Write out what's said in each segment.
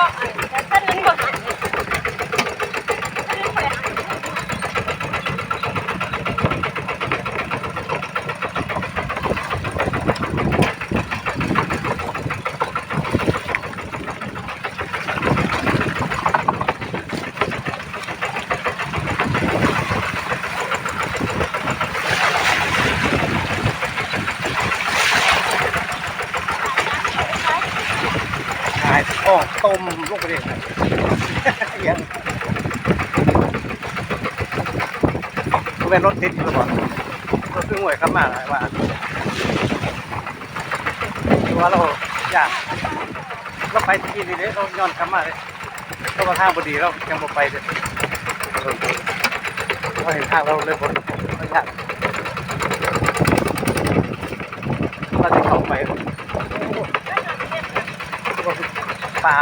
了。 ต้มลูกไปเลยยังก็เป็นรถติดอยู่ก่อนรถขึ้นหน่วยข้ามาหลายว่าคือว่าเราอยากเราไปที่นี่เลยเราย้อนกลับมาเลยเรามาทางพอดีเรายังบ่ไปเลยเราเห็นทางเราเลยบนเราอยากเราจะเข้าไป ปลา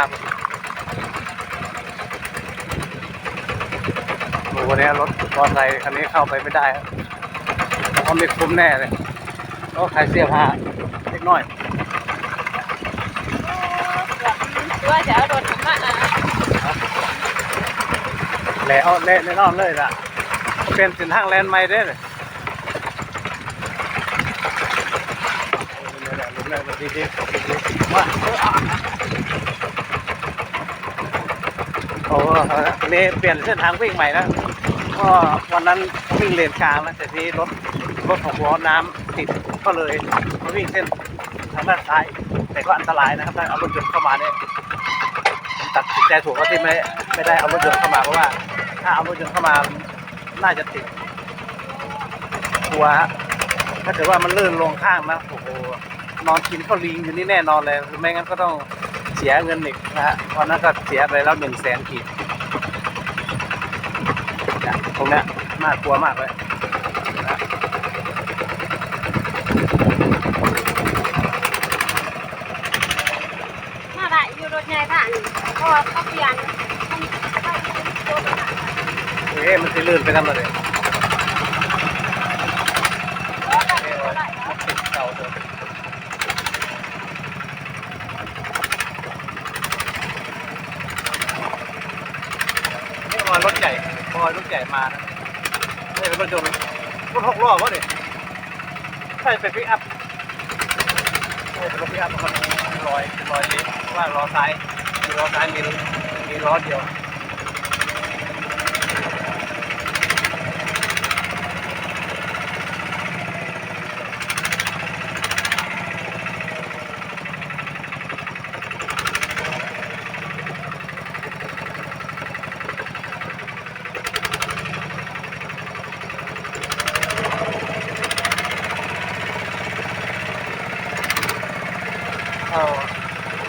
โอ้โหวันนี้รถมอเตอร์ไซค์คันนี้เข้าไปไม่ได้ครับเพราะไม่คุ้มแน่เลยโอ้ขายเสื้อผ้าเล็กน้อยตัวจะเอารถมาอะแล้วเละแน่นอนเลยล่ะเป็นสินทางแลนด์ใหม่เด้อเลยดีดีๆว่า โอ้โหอันนี้เปลี่ยนเส้นทางวิ่งใหม่แล้วก็วันนั้นวิ่งเลนกลางแล้วแต่ทีนี้รถรถหกล้อน้ำติดก็เลยมาวิ่งเส้นทางด้านซ้าย แต่ก็อันตรายนะครับถ้าเอารถยนต์เข้ามาเนี่ยตัดสินใจถูกว่าที่ไม่ไม่ได้เอารถยนต์เข้ามาเพราะว่า ถ้าเอารถยนต์เข้ามาน่าจะติดกลัวถ้าเกิดว่ามันลื่นลงข้างนะโอ้โหนอนกินข้าวลิงอยู่นี่แน่นอนเลยหรือไม่งั้นก็ต้อง เสียเงินอีกนะฮะตอนนั้นก็เสียไปแล้วหนึ่งแสนกีบตรงเนี้ยน่ากลัวมากเลยนะมาได้อยู่รถใหญ่ผ่านเพราะว่าเขาเปลี่ยนมันไปตัวไปหาเอ๊ะมันจะลื่นไปกันเลยแล้วก็ตัวได้มันติดเก่าเลยนี่มา รถใหญ่พอรถใหญ่มานี่เป็นรถยนต์รถหกล้อวะเนี่ยใช่เป็นพิกอัพใช่เป็นรถพิกอัพมันลอยลอยเล็กว่าล้อซ้ายมีล้อซ้ายมีมีล้อเดียว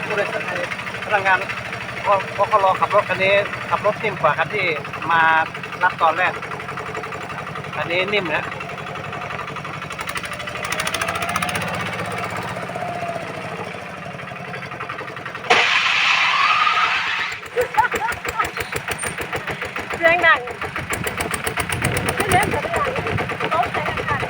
ผู้โดยสารพนักงานพอพอเขารอขับรถคันนี้ขับรถนิ่มกว่าคันที่มารับตอนแรกคันนี้นิ่มนะเสียงดังเล่นแต่ไม่ดังต้องใช้กัน